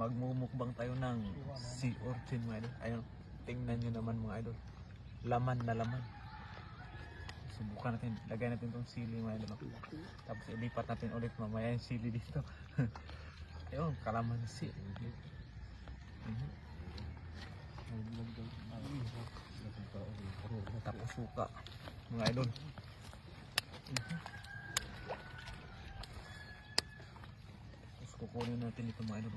magmumukbang tayo ng sea urchin mga idol. Ayun, tingnan nyo naman mga idol. Laman na laman. Subukan natin, lagay natin tong sili mga idol. Tapos ilipat natin ulit mamaya yung sili dito. Ayun, kalamansi. Mhm. Tapos suka. Mga idol. Mhm. Tapos kukunin natin ito mga idol.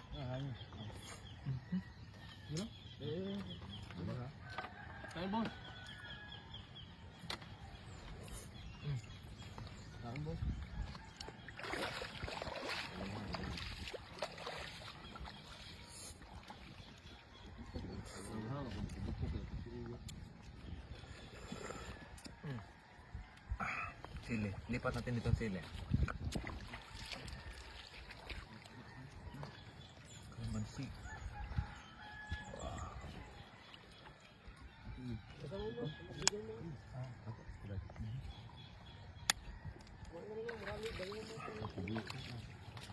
bos. Hmm. Tahu bos. Sili, lipat natin dito sili.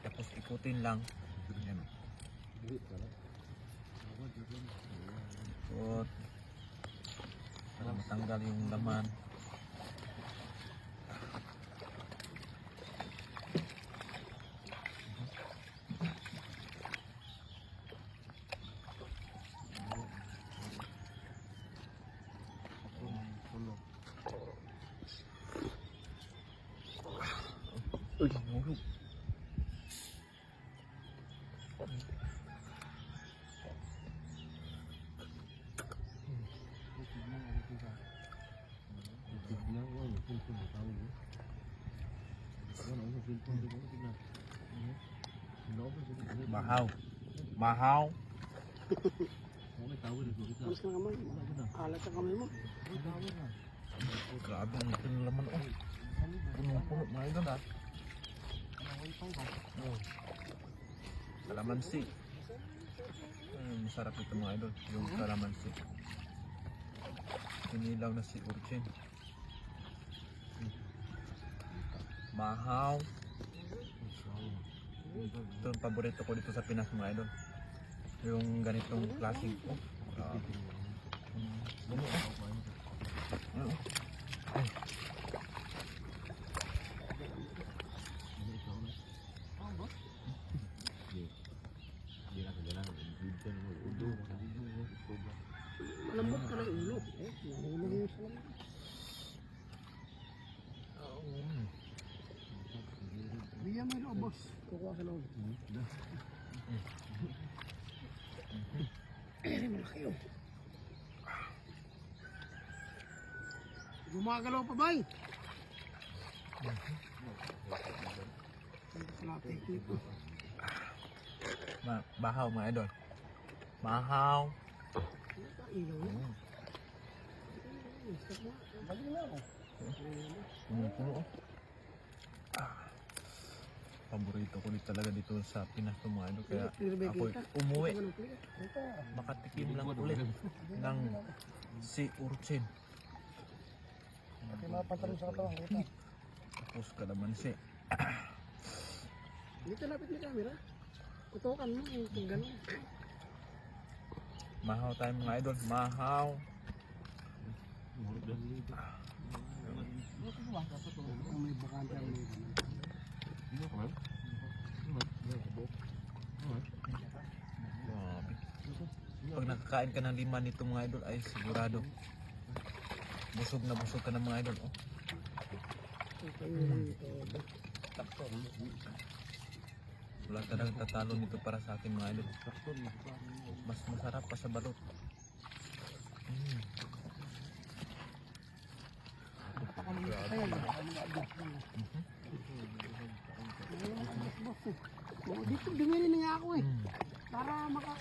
Tapos ikutin lang. Yan. Ikut. Para matanggal yung laman. ơi là ngủ luôn mà hao mà hao Grabe, ang tingin naman ako. Punong-puno, maayos na lahat. Kalamansi. Mm, masarap ito mga idol. Yung kalamansi. Sinilaw na si urchin. Mahaw. Ito ang paborito ko dito sa Pinas mga idol. Yung ganitong klaseng oh. Grabe. Mm, Nahulog yung salam. Oo. Bigyan mo yung boss. Kukuha sa loob. Eh, malaki yun. Gumagalaw pa ba eh? Mà, bà Hồng mà idol Bà Hồng Bà Paborito ko dito talaga dito sa Pinas idol. Kaya ako umuwi. Makatikim lang ulit ng si urchin. Pati mga pantalon sa katawan. Kita. Tapos kalamansi. Dito lapit ni camera. Kutukan mo yung gano'n. Mahaw tayo mga idol. Mahaw. Pag nakakain ka ng lima nito mga idol ay sigurado. Busog na busog ka ng mga idol. Oh. Wala talagang tatalo nito para sa akin mga idol. Mas masarap pa sa balot. Mm. Kaya ba? Ano ba? Boss. Eh. Oo, Dito, dumili na nga ako eh. Mm. Para maka...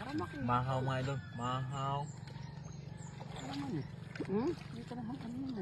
Tama ko. Mahaw mga idol. Mahaw. Tama naman eh. Hmm? Dito naman kanina.